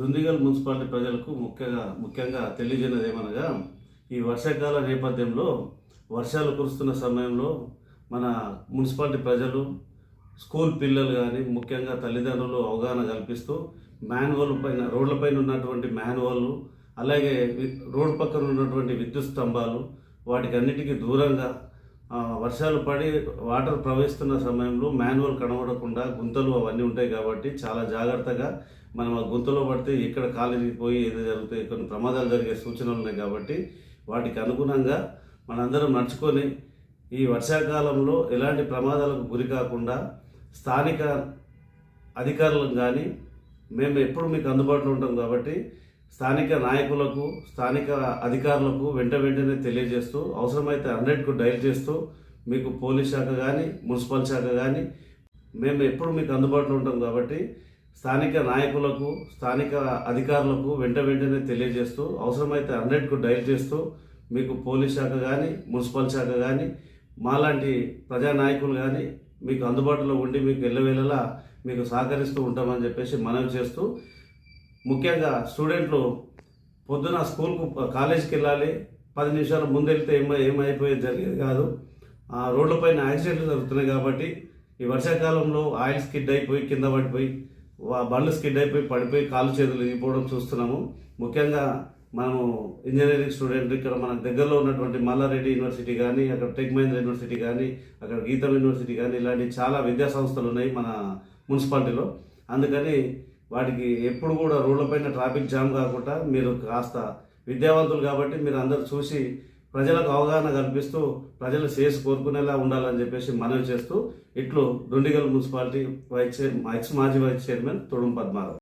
Dundigal municipality ప్రజలకు ముఖ్యంగా ముఖ్యంగా తెలియజేయనది ఏమనగా ఈ వర్షాకాల నేపథ్యంలో వర్షాలు కురుస్తున్న సమయంలో మన మున్సిపాలిటీ ప్రజలు స్కూల్ పిల్లలు కానీ ముఖ్యంగా తల్లిదండ్రులు అవగాహన కల్పిస్తూ మ్యాన్హోల్ పైన రోడ్లపైన ఉన్నటువంటి మ్యాన్హోల్ అలాగే రోడ్ పక్కన ఉన్నటువంటి విద్యుత్ స్తంభాలు వాటికి అన్నిటికీ దూరంగా వర్షాలు పడి వాటర్ ప్రవహిస్తున్న సమయంలో మాన్యువల్ కనబడకుండా గుంతలు అవన్నీ ఉంటాయి కాబట్టి చాలా జాగ్రత్తగా మనం ఆ గుంతలో పడితే ఇక్కడ కాలికి పోయి ఏదో జరుగుతాయి కొన్ని ప్రమాదాలు జరిగే సూచనలు ఉన్నాయి కాబట్టి వాటికి అనుగుణంగా మనందరం నడుచుకొని ఈ వర్షాకాలంలో ఎలాంటి ప్రమాదాలకు గురి కాకుండా స్థానిక అధికారులకు కానీ మేము ఎప్పుడు మీకు అందుబాటులో ఉంటాం కాబట్టి స్థానిక నాయకులకు స్థానిక అధికారులకు వెంట వెంటనే తెలియజేస్తూ అవసరమైతే హండ్రెడ్కు డైల్ చేస్తూ మీకు పోలీస్ శాఖ కానీ మున్సిపల్ శాఖ కానీ మేము ఎప్పుడు మీకు అందుబాటులో ఉంటాం కాబట్టి స్థానిక నాయకులకు స్థానిక అధికారులకు వెంట వెంటనే తెలియజేస్తూ అవసరమైతే హండ్రెడ్కు డైల్ చేస్తూ మీకు పోలీస్ శాఖ కానీ మున్సిపల్ శాఖ కానీ మాలాంటి ప్రజా నాయకులు కానీ మీకు అందుబాటులో ఉండి మీకు ఎల్లవేళలా మీకు సహకరిస్తూ ఉంటామని చెప్పేసి మనవి చేస్తూ ముఖ్యంగా స్టూడెంట్లు పొద్దున స్కూల్కు కాలేజీకి వెళ్ళాలి పది నిమిషాల ముందు వెళ్తే ఏమై ఏమైపోయేది జరిగేది కాదు. ఆ రోడ్లపైన యాక్సిడెంట్లు జరుగుతున్నాయి కాబట్టి ఈ వర్షాకాలంలో ఆయిల్ స్కిడ్ అయిపోయి కింద పడిపోయి బండ్లు స్కిడ్ అయిపోయి పడిపోయి కాలు చేతులు ఇగిపోవడం చూస్తున్నాము. ముఖ్యంగా మనము ఇంజనీరింగ్ స్టూడెంట్ ఇక్కడ మన దగ్గరలో ఉన్నటువంటి మల్లారెడ్డి యూనివర్సిటీ కానీ అక్కడ టెక్ మహేంద్ర యూనివర్సిటీ కానీ అక్కడ గీతం యూనివర్సిటీ కానీ ఇలాంటి చాలా విద్యా సంస్థలు ఉన్నాయి మన మున్సిపాలిటీలో. అందుకని వాటికి ఎప్పుడు కూడా రోడ్లపైన ట్రాఫిక్ జామ్ కాకుండా మీరు కాస్త విద్యావంతులు కాబట్టి మీరు అందరు చూసి ప్రజలకు అవగాహన కల్పిస్తూ ప్రజలు చేసి కోరుకునేలా ఉండాలని చెప్పేసి మనవి చేస్తూ ఇట్లు Dundigal municipality vice chair- ex మాజీ వైస్ చైర్మన్ తొడుం పద్మారావు.